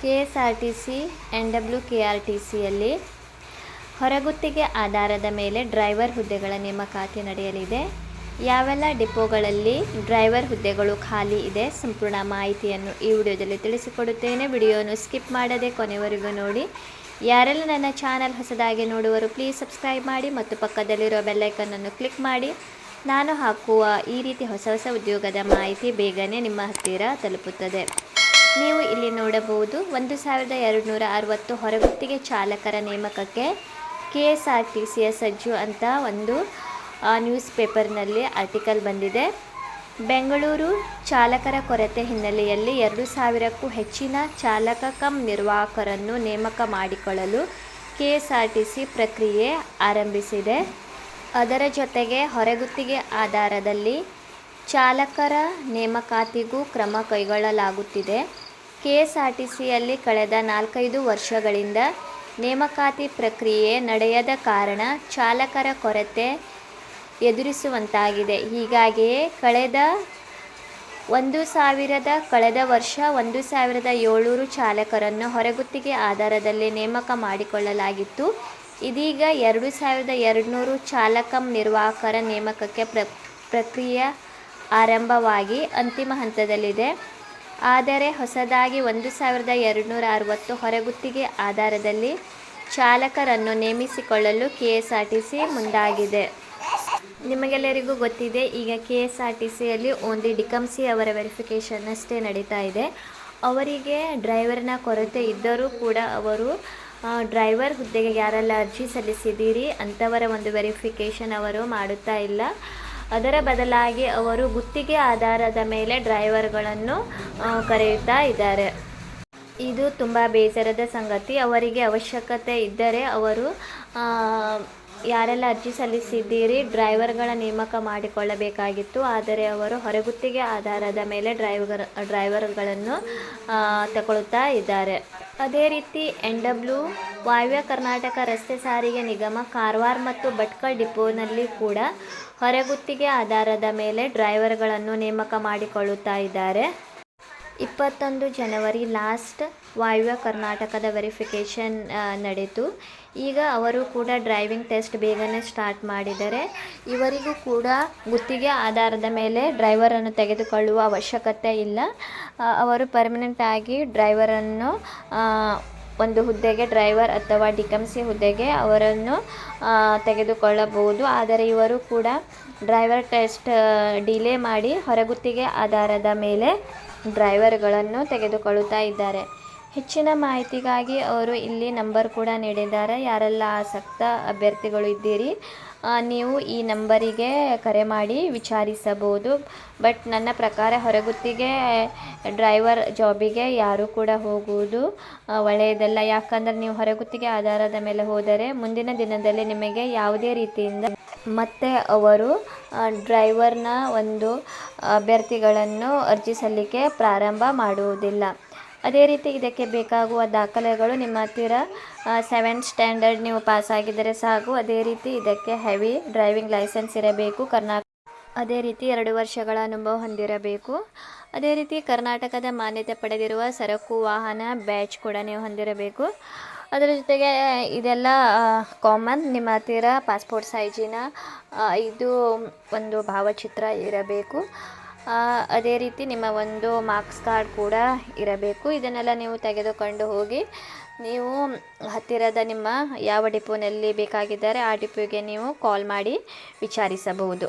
K S R T C N W K R T ಸಿಯಲ್ಲಿ ಹೊರಗುತ್ತಿಗೆ ಆಧಾರದ ಮೇಲೆ ಡ್ರೈವರ್ ಹುದ್ದೆಗಳ ನೇಮಕಾತಿ ನಡೆಯಲಿದೆ. ಯಾವೆಲ್ಲ ಡಿಪೋಗಳಲ್ಲಿ ಡ್ರೈವರ್ ಹುದ್ದೆಗಳು ಖಾಲಿ ಇದೆ ಸಂಪೂರ್ಣ ಮಾಹಿತಿಯನ್ನು ಈ ವಿಡಿಯೋದಲ್ಲಿ ತಿಳಿಸಿಕೊಡುತ್ತೇನೆ. ವಿಡಿಯೋನು ಸ್ಕಿಪ್ ಮಾಡದೆ ಕೊನೆವರೆಗೂ ನೋಡಿ. ಯಾರೆಲ್ಲ ನನ್ನ ಚಾನಲ್ ಹೊಸದಾಗಿ ನೋಡುವರು ಪ್ಲೀಸ್ ಸಬ್ಸ್ಕ್ರೈಬ್ ಮಾಡಿ ಮತ್ತು ಪಕ್ಕದಲ್ಲಿರೋ ಬೆಲ್ಲೈಕನ್ನನ್ನು ಕ್ಲಿಕ್ ಮಾಡಿ. ನಾನು ಹಾಕುವ ಈ ರೀತಿ ಹೊಸ ಹೊಸ ಉದ್ಯೋಗದ ಮಾಹಿತಿ ಬೇಗನೆ ನಿಮ್ಮ ಹತ್ತಿರ ತಲುಪುತ್ತದೆ. ನೀವು ಇಲ್ಲಿ ನೋಡಬಹುದು ಒಂದು ಸಾವಿರದ ಎರಡುನೂರ ಅರವತ್ತು ಹೊರಗುತ್ತಿಗೆ ಚಾಲಕರ ನೇಮಕಕ್ಕೆ ಕೆ ಎಸ್ ಆರ್ ಟಿ ಸಿಯ ಸಜ್ಜು ಅಂತ ಒಂದು ನ್ಯೂಸ್ ಪೇಪರ್ನಲ್ಲಿ ಆರ್ಟಿಕಲ್ ಬಂದಿದೆ. ಬೆಂಗಳೂರು ಚಾಲಕರ ಕೊರತೆ ಹಿನ್ನೆಲೆಯಲ್ಲಿ ಎರಡು ಸಾವಿರಕ್ಕೂ ಹೆಚ್ಚಿನ ಚಾಲಕ ಕಂ ನಿರ್ವಾಹಕರನ್ನು ನೇಮಕ ಮಾಡಿಕೊಳ್ಳಲು K S R T C ಪ್ರಕ್ರಿಯೆ ಆರಂಭಿಸಿದೆ. ಅದರ ಜೊತೆಗೆ ಹೊರಗುತ್ತಿಗೆ ಆಧಾರದಲ್ಲಿ ಚಾಲಕರ ನೇಮಕಾತಿಗೂ ಕ್ರಮ ಕೈಗೊಳ್ಳಲಾಗುತ್ತಿದೆ. ಕೆ ಎಸ್ ಆರ್ ಟಿ ಸಿಯಲ್ಲಿ ಕಳೆದ ನಾಲ್ಕೈದು ವರ್ಷಗಳಿಂದ ನೇಮಕಾತಿ ಪ್ರಕ್ರಿಯೆ ನಡೆಯದ ಕಾರಣ ಚಾಲಕರ ಕೊರತೆ ಎದುರಿಸುವಂತಾಗಿದೆ. ಹೀಗಾಗಿಯೇ ಕಳೆದ ಒಂದು ಸಾವಿರದ, ಕಳೆದ ವರ್ಷ ಒಂದು ಸಾವಿರದ ಏಳ್ನೂರು ಚಾಲಕರನ್ನು ಹೊರಗುತ್ತಿಗೆ ಆಧಾರದಲ್ಲಿ ನೇಮಕ ಮಾಡಿಕೊಳ್ಳಲಾಗಿತ್ತು. ಇದೀಗ ಎರಡು ಸಾವಿರದ ಎರಡುನೂರು ಚಾಲಕ ನಿರ್ವಾಹಕರ ನೇಮಕಕ್ಕೆ ಪ್ರ, ಪ್ರಕ್ರಿಯೆ ಆರಂಭವಾಗಿ ಅಂತಿಮ ಹಂತದಲ್ಲಿದೆ. ಆದರೆ ಹೊಸದಾಗಿ ಒಂದು ಸಾವಿರದ ಎರಡುನೂರ ಅರವತ್ತು ಹೊರಗುತ್ತಿಗೆ ಆಧಾರದಲ್ಲಿ ಚಾಲಕರನ್ನು ನೇಮಿಸಿಕೊಳ್ಳಲು K S R T C ಮುಂದಾಗಿದೆ. ನಿಮಗೆಲ್ಲರಿಗೂ ಗೊತ್ತಿದೆ, ಈಗ ಕೆ ಎಸ್ ಆರ್ ಟಿ ಸಿಯಲ್ಲಿ ಓನ್ಲಿ ಡಿಕಮ್ಸಿ ಅವರ ವೆರಿಫಿಕೇಷನ್ ಅಷ್ಟೇ ನಡೀತಾ ಇದೆ. ಅವರಿಗೆ ಡ್ರೈವರ್ನ ಕೊರತೆ ಇದ್ದರೂ ಕೂಡ ಅವರು ಡ್ರೈವರ್ ಹುದ್ದೆಗೆ ಯಾರೆಲ್ಲ ಅರ್ಜಿ ಸಲ್ಲಿಸಿದ್ದೀರಿ ಅಂಥವರ ಒಂದು ವೆರಿಫಿಕೇಷನ್ ಅವರು ಮಾಡುತ್ತಾ ಇಲ್ಲ. ಅದರ ಬದಲಾಗಿ ಅವರು ಗುತ್ತಿಗೆ ಆಧಾರದ ಮೇಲೆ ಡ್ರೈವರ್ಗಳನ್ನು ಕರೆಯುತ್ತಾ ಇದ್ದಾರೆ. ಇದು ತುಂಬ ಬೇಸರದ ಸಂಗತಿ. ಅವರಿಗೆ ಅವಶ್ಯಕತೆ ಇದ್ದರೆ ಅವರು ಯಾರೆಲ್ಲ ಅರ್ಜಿ ಸಲ್ಲಿಸಿದ್ದೀರಿ, ಡ್ರೈವರ್ಗಳ ನೇಮಕ ಮಾಡಿಕೊಳ್ಳಬೇಕಾಗಿತ್ತು. ಆದರೆ ಅವರು ಹೊರಗುತ್ತಿಗೆ ಆಧಾರದ ಮೇಲೆ ಡ್ರೈವರ್, ಡ್ರೈವರ್ಗಳನ್ನು ತಗೊಳ್ತಾ ಇದ್ದಾರೆ. ಅದೇ ರೀತಿ ಎನ್ ಡಬ್ಲ್ಯೂ ವಾಯವ್ಯ ಕರ್ನಾಟಕ ರಸ್ತೆ ಸಾರಿಗೆ ನಿಗಮ ಕಾರವಾರ ಮತ್ತು ಭಟ್ಕಳ ಡಿಪೋನಲ್ಲಿ ಕೂಡ ಹೊರಗುತ್ತಿಗೆ ಆಧಾರದ ಮೇಲೆ ಡ್ರೈವರ್ಗಳನ್ನು ನೇಮಕ ಮಾಡಿಕೊಳ್ಳುತ್ತಾ ಇದ್ದಾರೆ. ಇಪ್ಪತ್ತೊಂದು ಜನವರಿ ಲಾಸ್ಟ್ ವಾಯುವ್ಯ ಕರ್ನಾಟಕದ ವೆರಿಫಿಕೇಷನ್ ನಡೆಯಿತು. ಈಗ ಅವರು ಕೂಡ ಡ್ರೈವಿಂಗ್ ಟೆಸ್ಟ್ ಬೇಗನೆ ಸ್ಟಾರ್ಟ್ ಮಾಡಿದ್ದಾರೆ ಇವರಿಗೂ ಕೂಡ ಗುತ್ತಿಗೆ ಆಧಾರದ ಮೇಲೆ ಡ್ರೈವರನ್ನು ತೆಗೆದುಕೊಳ್ಳುವ ಅವಶ್ಯಕತೆ ಇಲ್ಲ. ಅವರು ಪರ್ಮನೆಂಟ್ ಆಗಿ ಡ್ರೈವರನ್ನು ಒಂದು ಹುದ್ದೆಗೆ ಡ್ರೈವರ್ ಅಥವಾ ಡಿಕಮ್ಸಿ ಹುದ್ದೆಗೆ ಅವರನ್ನು ತೆಗೆದುಕೊಳ್ಳಬಹುದು. ಆದರೆ ಇವರು ಕೂಡ ಡ್ರೈವರ್ ಟೆಸ್ಟ್ ಡಿಲೇ ಮಾಡಿ ಹೊರಗುತ್ತಿಗೆ ಆಧಾರದ ಮೇಲೆ ಡ್ರೈವರ್ಗಳನ್ನು ತೆಗೆದುಕೊಳ್ಳುತ್ತಾ ಇದ್ದಾರೆ. ಹೆಚ್ಚಿನ ಮಾಹಿತಿಗಾಗಿ ಅವರು ಇಲ್ಲಿ ನಂಬರ್ ಕೂಡ ನೀಡಿದ್ದಾರೆ. ಯಾರೆಲ್ಲ ಆಸಕ್ತ ಅಭ್ಯರ್ಥಿಗಳು ಇದ್ದೀರಿ ನೀವು ಈ ನಂಬರಿಗೆ ಕರೆ ಮಾಡಿ ವಿಚಾರಿಸಬಹುದು. ಬಟ್ ನನ್ನ ಪ್ರಕಾರ ಹೊರಗುತ್ತಿಗೆ ಡ್ರೈವರ್ ಜಾಬಿಗೆ ಯಾರೂ ಕೂಡ ಹೋಗುವುದು ಒಳ್ಳೆಯದಲ್ಲ. ಯಾಕಂದರೆ ನೀವು ಹೊರಗುತ್ತಿಗೆ ಆಧಾರದ ಮೇಲೆ ಹೋದರೆ ಮುಂದಿನ ದಿನದಲ್ಲಿ ನಿಮಗೆ ಯಾವುದೇ ರೀತಿಯಿಂದ ಮತ್ತೆ ಅವರು ಡ್ರೈವರ್ನ ಒಂದು ಅಭ್ಯರ್ಥಿಗಳನ್ನು ಅರ್ಜಿ ಸಲ್ಲಿಕೆ ಪ್ರಾರಂಭ ಮಾಡುವುದಿಲ್ಲ. ಅದೇ ರೀತಿ ಇದಕ್ಕೆ ಬೇಕಾಗುವ ದಾಖಲೆಗಳು ನಿಮ್ಮ ಹತ್ತಿರ ಸೆವೆಂತ್ ಸ್ಟ್ಯಾಂಡರ್ಡ್ ನೀವು ಪಾಸ್ ಆಗಿದ್ದರೆ ಸಾಕು. ಅದೇ ರೀತಿ ಇದಕ್ಕೆ ಹೆವಿ ಡ್ರೈವಿಂಗ್ ಲೈಸೆನ್ಸ್ ಇರಬೇಕು. ಕರ್ನಾಟಕ ಅದೇ ರೀತಿ ಎರಡು ವರ್ಷಗಳ ಅನುಭವ ಹೊಂದಿರಬೇಕು. ಅದೇ ರೀತಿ ಕರ್ನಾಟಕದ ಮಾನ್ಯತೆ ಪಡೆದಿರುವ ಸರಕು, ವಾಹನ ಬ್ಯಾಚ್ ಕೂಡ ನೀವು ಹೊಂದಿರಬೇಕು. ಅದರ ಜೊತೆಗೆ ಇದೆಲ್ಲ ಕಾಮನ್ ನಿಮ್ಮ ಹತ್ತಿರ ಪಾಸ್ಪೋರ್ಟ್ ಸೈಜಿನ ಇದು ಒಂದು ಭಾವಚಿತ್ರ ಇರಬೇಕು. ಅದೇ ರೀತಿ ನಿಮ್ಮ ಒಂದು ಮಾರ್ಕ್ಸ್ ಕಾರ್ಡ್ ಕೂಡ ಇರಬೇಕು. ಇದನ್ನೆಲ್ಲ ನೀವು ತೆಗೆದುಕೊಂಡು ಹೋಗಿ ನೀವು ಹತ್ತಿರದ ನಿಮ್ಮ ಯಾವ ಡಿಪೋನಲ್ಲಿ ಬೇಕಾಗಿದ್ದರೆ ಆ ಡಿಪೋಗೆ ನೀವು ಕಾಲ್ ಮಾಡಿ ವಿಚಾರಿಸಬಹುದು.